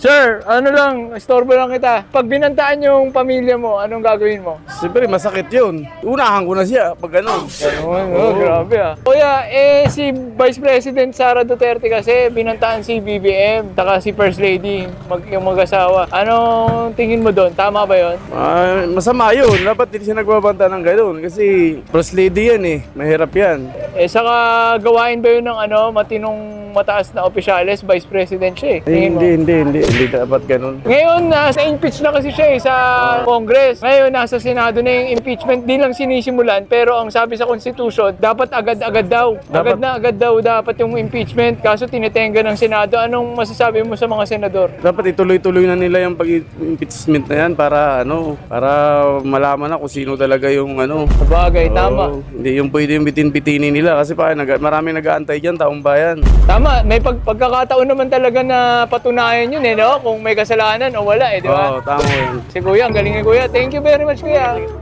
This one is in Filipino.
Sir, ano lang, istorbo lang kita. Pag binantaan yung pamilya mo, anong gagawin mo? Siyempre, masakit yun. Unahan ko na siya pag ano. Ganun, oh, grabe ah. Kuya, eh si Vice President Sara Duterte kasi binantaan si BBM, taka si First Lady, mag, yung mag-asawa. Anong tingin mo doon? Tama ba yon? Ah, masama yun. Dapat hindi siya nagbabanta ng gano'n. Kasi first lady yan eh. Mahirap yan. Eh saka gawain ba yun ng ano, matinong mataas na opisyalis, Vice President siya eh. Eh, Tingin mo? hindi, hindi, hindi. Hindi dapat gano'n. Ngayon, nasa impeach na kasi siya eh, sa Congress. Ngayon, nasa Senado na yung impeachment. Di lang sinisimulan, pero ang sabi sa Constitution, dapat agad-agad daw. Agad Dapat- na agad daw dapat yung impeachment. Kaso tinitenga ng Senado. Anong masasabi mo sa mga senador? Dapat ituloy-tuloy na nila yung pag-impeachment na yan para ano, para malaman na kung sino talaga yung ano. Sabagay, tama. Oo, hindi yung pwede yung bitin-bitinin nila kasi pa nag maraming nag-aantay diyan taong bayan. Tama, may pag pagkakataon naman talaga na patunayan yun eh, no? Kung may kasalanan o wala eh, di ba? Oo, tama yun. Si Kuya, ang galing ni Kuya. Thank you very much, Kuya.